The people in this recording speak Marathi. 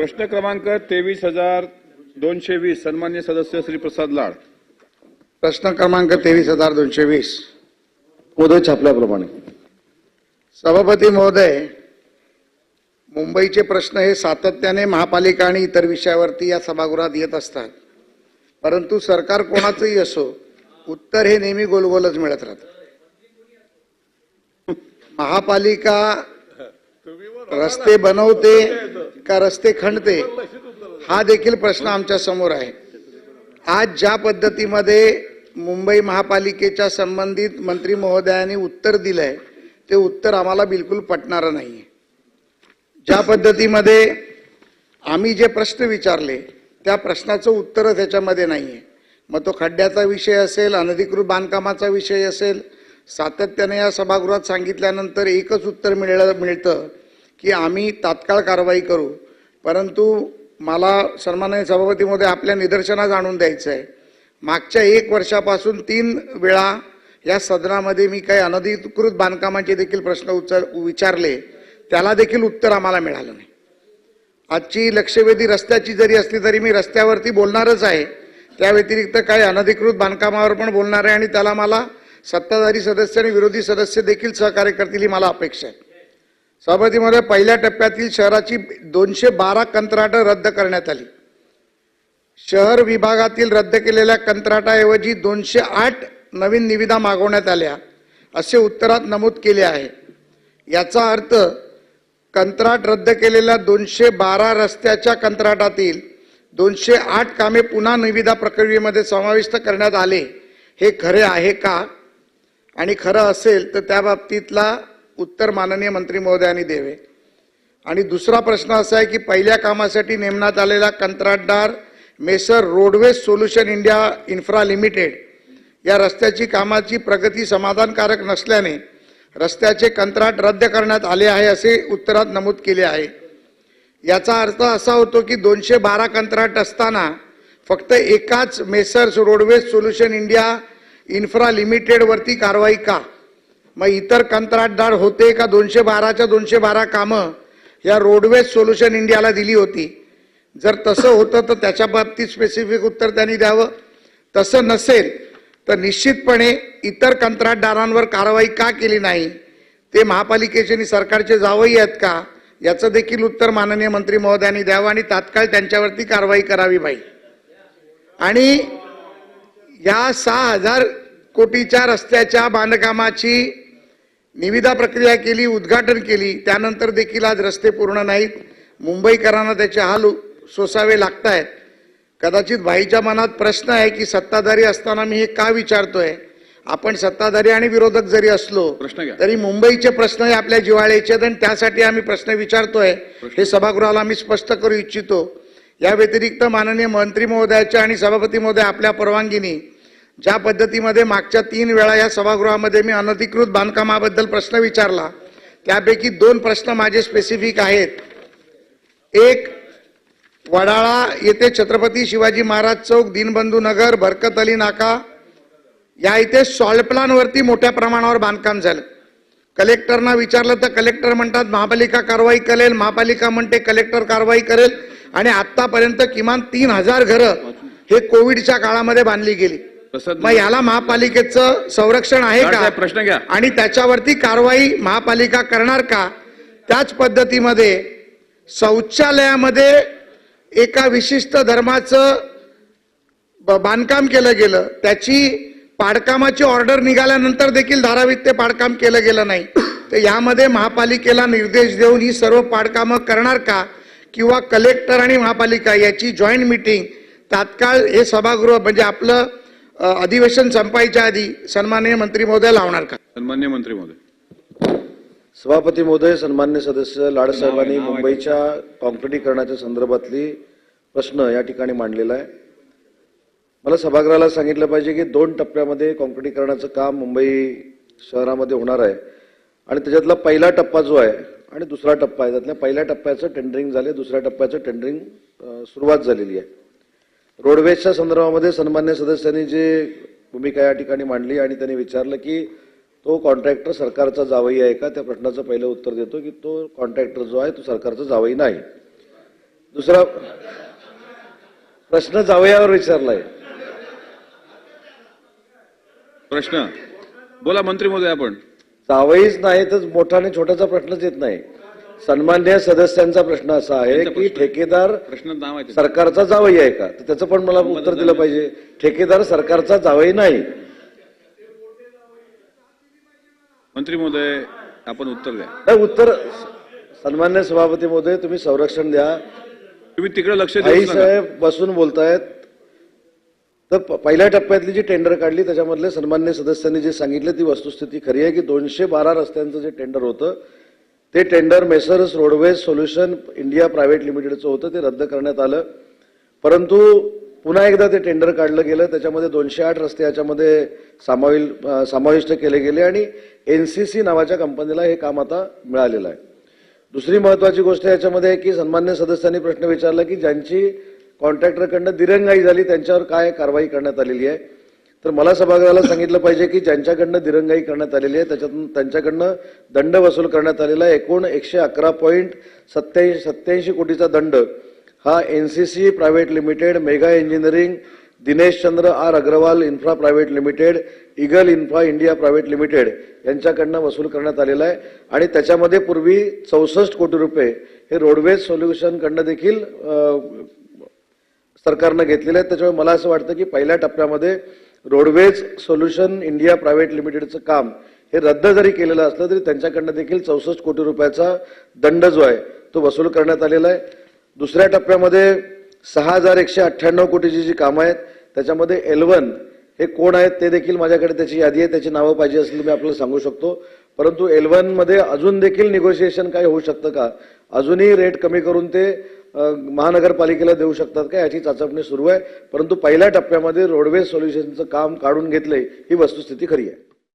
प्रश्न क्रमांक तेवीस हजार दोनशे वीस सन्मान्य सदस्य श्री प्रसाद लाड. प्रश्न क्रमांक तेवीस हजार दोनशे वीस. मोदय छापल्याप्रमाणे. सभापती महोदय मुंबईचे प्रश्न हे सातत्याने महापालिका आणि इतर विषयावरती या सभागृहात येत असतात. परंतु सरकार कोणाचंही असो उत्तर हे नेहमी गोलगोलच मिळत राहतं. महापालिका रस्ते बनवते का रस्ते खणते हा देखील प्रश्न आमच्यासमोर आहे. आज ज्या पद्धतीमध्ये मुंबई महापालिकेच्या संबंधित मंत्री महोदयांनी उत्तर दिलंय ते उत्तर आम्हाला बिलकुल पटणारं नाही. ज्या पद्धतीमध्ये आम्ही जे प्रश्न विचारले त्या प्रश्नाचं उत्तरच त्याच्यामध्ये आहे मग तो खड्ड्याचा विषय असेल अनधिकृत बांधकामाचा विषय असेल सातत्याने या सभागृहात सांगितल्यानंतर एकच उत्तर मिळलं मिळतं. की आम्ही तात्काळ कारवाई करू. परंतु मला सन्माननीय सभापतीमध्ये आपल्या निदर्शनास आणून द्यायचं आहे मागच्या एक वर्षापासून तीन वेळा या सदनामध्ये मी काही अनधिकृत बांधकामाचे देखील प्रश्न उचल विचारले. त्याला देखील उत्तर आम्हाला मिळालं नाही. आजची लक्षवेधी रस्त्याची जरी असली तरी मी रस्त्यावरती बोलणारच आहे. त्या व्यतिरिक्त काही अनधिकृत बांधकामावर पण बोलणार आहे आणि त्याला मला सत्ताधारी सदस्य आणि विरोधी सदस्य देखील सहकार्य करतील ही मला अपेक्षा आहे. सभापतीमध्ये पहिल्या टप्प्यातील शहराची दोनशे बारा कंत्राटं रद्द करण्यात आली. शहर विभागातील रद्द केलेल्या कंत्राटाऐवजी दोनशे आठ नवीन निविदा मागवण्यात आल्या असे उत्तरात नमूद केले आहे. याचा अर्थ कंत्राट रद्द केलेल्या दोनशे बारा रस्त्याच्या कंत्राटातील दोनशे आठ कामे पुन्हा निविदा प्रक्रियेमध्ये समाविष्ट करण्यात आले हे खरे आहे का? आणि खरं असेल तर त्या बाबतीतला उत्तर माननीय मंत्री महोदयांनी द्यावे आणि दुसरा प्रश्न असा आहे की पहिल्या कामासाठी नेमण्यात आलेला कंत्राटदार messrs roadways solution India infra limited या रस्त्याची कामाची प्रगती समाधानकारक नसल्याने रस्त्याचे कंत्राट रद्द करण्यात आले आहे असे उत्तरात नमूद केले आहे. याचा अर्थ असा होतो की दोनशे बारा कंत्राट असताना फक्त एकाच messrs roadways solution India infra लिमिटेडवरती कारवाई का? मग इतर कंत्राटदार होते का दोनशे बाराच्या दोनशे बारा कामं? या रोडवेज सोल्युशन इंडियाला दिली होती. जर तसं होतं तर त्याच्या बाबतीत स्पेसिफिक उत्तर त्यांनी द्यावं. तसं नसेल तर निश्चितपणे इतर कंत्राटदारांवर कारवाई का केली नाही? ते महापालिकेचे आणि सरकारचे जावई आहेत का? याचं देखील उत्तर माननीय मंत्री महोदयांनी द्यावं आणि तात्काळ त्यांच्यावरती कारवाई करावी पाहिजे आणि या सहा हजार कोटीच्या रस्त्याच्या बांधकामाची निविदा प्रक्रिया केली उद्घाटन केली. त्यानंतर देखील आज रस्ते पूर्ण नाहीत. मुंबईकरांना त्याचे हाल सोसावे लागत आहेत कदाचित भाईच्या मनात प्रश्न आहे की सत्ताधारी असताना मी हे का विचारतोय? आपण सत्ताधारी आणि विरोधक जरी असलो प्रश्न. तरी मुंबईचे प्रश्न हे आपल्या जिव्हाळ्याचे आहेत आणि त्यासाठी आम्ही प्रश्न विचारतोय. हे सभागृहाला आम्ही स्पष्ट करू इच्छितो. या व्यतिरिक्त माननीय मंत्री महोदयाच्या आणि सभापती महोदय आपल्या परवानगीने ज्या पद्धतीमध्ये मागच्या तीन वेळा या सभागृहामध्ये मी अनधिकृत बांधकामाबद्दल प्रश्न विचारला त्यापैकी दोन प्रश्न माझे स्पेसिफिक आहेत. एक वडाळा येथे छत्रपती शिवाजी महाराज चौक दीनबंधू नगर बरकत अली नाका या इथे सॉल्ट प्लानवरती मोठ्या प्रमाणावर बांधकाम झालं. कलेक्टरना विचारलं तर कलेक्टर म्हणतात महापालिका कारवाई करेल. महापालिका म्हणते कलेक्टर कारवाई करेल. आणि आतापर्यंत किमान तीन हजार घरं हे कोविडच्या काळामध्ये बांधली गेली. मग याला महापालिकेचं संरक्षण आहे का? प्रश्न घ्या. आणि त्याच्यावरती कारवाई महापालिका करणार का? त्याच पद्धतीमध्ये शौचालयामध्ये एका विशिष्ट धर्माचं बांधकाम केलं गेलं. त्याची पाडकामाची ऑर्डर निघाल्यानंतर देखील धारावीत ते पाडकाम केलं गेलं नाही. तर यामध्ये महापालिकेला निर्देश देऊन ही सर्व पाडकामं करणार का? किंवा कलेक्टर आणि महापालिका याची जॉईंट मिटिंग तात्काळ हे सभागृह म्हणजे आपलं अधिवेशन संपायच्या आधी सन्माननीय मंत्री महोदय लावणार का? सन्मान्य मंत्री महोदय. सभापती महोदय सन्मान्य सदस्य लाडसाहेबांनी मुंबईच्या काँक्रिटीकरणाच्या संदर्भातली प्रश्न या ठिकाणी मांडलेला आहे. मला सभागृहाला सांगितलं पाहिजे की दोन टप्प्यामध्ये काँक्रिटीकरणाचं काम मुंबई शहरामध्ये होणार आहे. आणि त्याच्यातला पहिला टप्पा जो आहे आणि दुसरा टप्पा आहे त्यातल्या पहिल्या टप्प्याचं टेंडरिंग झाले दुसऱ्या टप्प्याचं टेंडरिंग सुरुवात झालेली आहे. रोडवेजच्या संदर्भामध्ये सन्मान्य सदस्यांनी जे भूमिका या ठिकाणी मांडली आणि त्यांनी विचारलं की तो कॉन्ट्रॅक्टर सरकारचा जावई आहे का? त्या प्रश्नाचं पहिलं उत्तर देतो की तो कॉन्ट्रॅक्टर जो आहे तो सरकारचा जावई नाही. दुसरा प्रश्न जावयावर विचारलाय. प्रश्न. बोला मंत्री महोदय आपण. जावईच नाही तर मोठा आणि छोट्याचा प्रश्नच येत नाही. सन्मान्य सदस्यांचा प्रश्न असा आहे की. ठेकेदार प्रश्न. सरकारचा जावई आहे का? तर त्याचं पण मला उत्तर दिलं पाहिजे. ठेकेदार सरकारचा जावई नाही. मंत्री महोदय आपण उत्तर द्या. उत्तर सन्मान्य सभापती महोदय तुम्ही संरक्षण द्या. तुम्ही तिकडे लक्ष आई. साहेब बसून बोलतायत. तर पहिल्या टप्प्यातली जी टेंडर काढली त्याच्यामधले सन्मान्य सदस्यांनी जे सांगितलं ती वस्तुस्थिती खरी आहे की दोनशे बारा रस्त्यांचं जे टेंडर होतं ते tender messrs roadways solution India private लिमिटेडचं होतं ते रद्द करण्यात आलं. परंतु पुन्हा एकदा ते टेंडर काढलं गेलं त्याच्यामध्ये दोनशे आठ रस्ते याच्यामध्ये सामाविल समाविष्ट केले गेले आणि एन सी सी नावाच्या कंपनीला हे काम आता मिळालेलं आहे. दुसरी महत्वाची गोष्ट याच्यामध्ये आहे की सन्मान्य सदस्यांनी प्रश्न विचारला की ज्यांची कॉन्ट्रॅक्टरकडनं दिरंगाई झाली त्यांच्यावर काय कारवाई करण्यात आलेली आहे? तर मला सभागृहाला सांगितलं पाहिजे की ज्यांच्याकडनं दिरंगाई करण्यात आलेली आहे त्याच्यातून त्यांच्याकडनं दंड वसूल करण्यात आलेला आहे. एकूण एकशे अकरा पॉईंट सत्याऐंशी सत्याऐंशी कोटीचा दंड हा N C C private limited mega engineering Dinesh Chandra R Agarwal infra private limited eagle infra India private limited यांच्याकडनं वसूल करण्यात आलेला आहे. आणि त्याच्यामध्ये पूर्वी चौसष्ट कोटी रुपये हे रोडवेज सोल्युशनकडनं देखील सरकारनं घेतलेले आहेत. त्याच्यामुळे मला असं वाटतं की पहिल्या टप्प्यामध्ये रोडवेज सोल्युशन इंडिया प्रायव्हेट लिमिटेडचं काम हे रद्द जरी केलेलं असलं तरी त्यांच्याकडनं देखील चौसष्ट कोटी रुपयाचा दंड जो आहे तो वसूल करण्यात आलेला आहे. दुसऱ्या टप्प्यामध्ये सहा हजार एकशे अठ्ठ्याण्णव कोटीची जी कामं आहेत त्याच्यामध्ये एलवन हे कोण आहेत ते देखील माझ्याकडे त्याची यादी आहे त्याची नावं पाहिजे असतील मी आपल्याला सांगू शकतो. परंतु एलमध्ये अजून देखील निगोशिएशन काय होऊ शकतं का? अजूनही रेट कमी करून ते महानगरपालिकेला देऊ शकतात का? याची चाचपणी सुरू आहे. परंतु पहिल्या टप्प्यामध्ये रोडवेज सोल्युशनचं काम काढून घेतलंय ही वस्तुस्थिती खरी आहे.